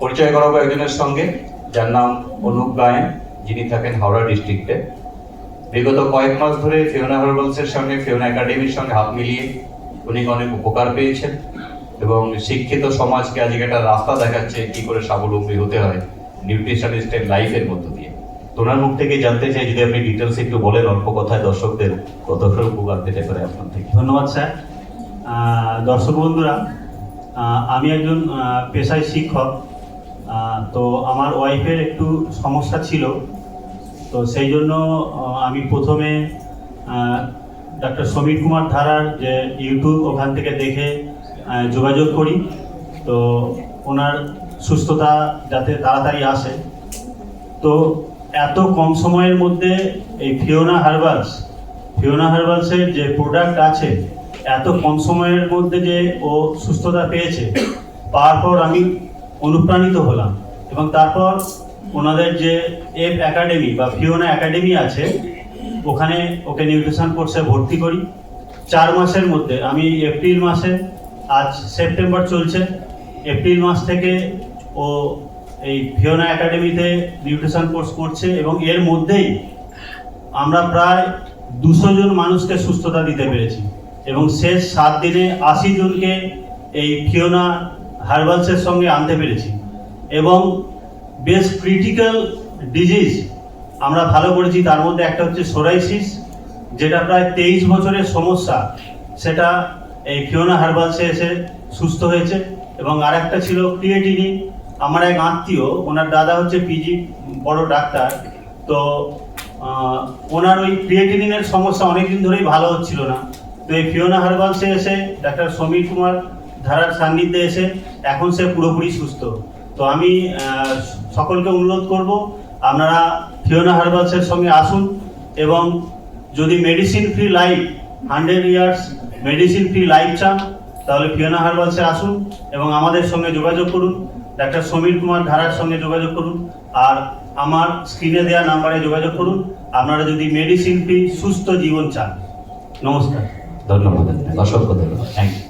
পরিচয় করাবো একজনের সঙ্গে, যার নাম অনুপ গায়েন, যিনি থাকেন হাওড়া ডিস্ট্রিক্টে। বিগত কয়েক মাস ধরে ফিওনা হার্বালসের সঙ্গে ফিওনা একাডেমির সঙ্গে হাত মিলিয়ে উনি অনেক উপকার পেয়েছেন এবং শিক্ষিত সমাজকে আজকে একটা রাস্তা দেখাচ্ছে কি করে স্বাবলম্বী হতে হয় নিউট্রিশনিস্টের লাইফের মধ্য দিয়ে। তো ওনার মুখ থেকে জানতে চাই, যদি আপনি ডিটেলস একটু বলেন অল্প কথায় দর্শকদের কতটা উপকার পেতে পারে আপনার থেকে। ধন্যবাদ, স্যার। দর্শক বন্ধুরা আমি একজন পেশায় শিক্ষক। তো আমার ওয়াইফের একটু সমস্যা ছিল। তো সেই জন্য আমি প্রথমে ডক্টর সমীর কুমার ধারার যে ইউটিউব ওখান থেকে দেখে যোগাযোগ করি। তো ওনার সুস্থতা যাতে তাড়াতাড়ি আসে। তো এত কম সময়ের মধ্যে এই ফিওনা হার্বালস, ফিওনা হার্বালসের যে প্রোডাক্ট আছে, এত কম সময়ের মধ্যে যে ও সুস্থতা পেয়েছে পাওয়ার পর আমি অনুপ্রাণিত হলাম এবং তারপর ওনাদের যে এফ একাডেমি বা ফিওনা একাডেমি আছে, ওখানে ওকে নিউট্রিশন কোর্সে ভর্তি করি। চার মাসের মধ্যে, আমি এপ্রিল মাসে, আজ সেপ্টেম্বর চলছে। এপ্রিল মাস থেকে ও এই ফিওনা একাডেমিতে নিউট্রিশন কোর্স করছে এবং এর মধ্যেই আমরা প্রায় দুশো জন মানুষকে সুস্থতা দিতে পেরেছি। এবং শেষ সাত দিনে আশি জনকে এই ফিওনা হার্বালসের সঙ্গে আনতে পেরেছি। এবং বেশ ক্রিটিক্যাল ডিজিজ আমরা ভালো করেছি। তার মধ্যে একটা হচ্ছে সোরাইসিস যেটা প্রায় তেইশ বছরের সমস্যা। সেটা এই ফিওনা হার্বালসে এসে সুস্থ হয়েছে। এবং আর একটা ছিল ক্রিয়েটিনি আমার এক আত্মীয়, ওনার দাদা হচ্ছে পিজি বড় ডাক্তার। তো ওনার ওই ক্রিয়েটিনিনের সমস্যা অনেকদিন ধরেই ভালো হচ্ছিল না। তো এই ফিওনা হার্বালসে এসে ডাক্তার সমীর কুমার ধারার সান্নিধ্যে এসে এখন সে পুরোপুরি সুস্থ। তো আমি সকলকে অনুরোধ করব, আপনারা ফিওনা হার্বালসের সঙ্গে আসুন এবং যদি medicine free life hundred years medicine free life চান, তাহলে ফিওনা হার্বালসে আসুন এবং আমাদের সঙ্গে যোগাযোগ করুন। ডাক্তার সমীর কুমার ধারার সঙ্গে যোগাযোগ করুন আর আমার স্ক্রিনে দেওয়া নাম্বারে যোগাযোগ করুন। আপনারা যদি মেডিসিন ফ্রি সুস্থ জীবন চান। নমস্কার। ধন্যবাদ। অসংখ্য ধন্যবাদ। Thank you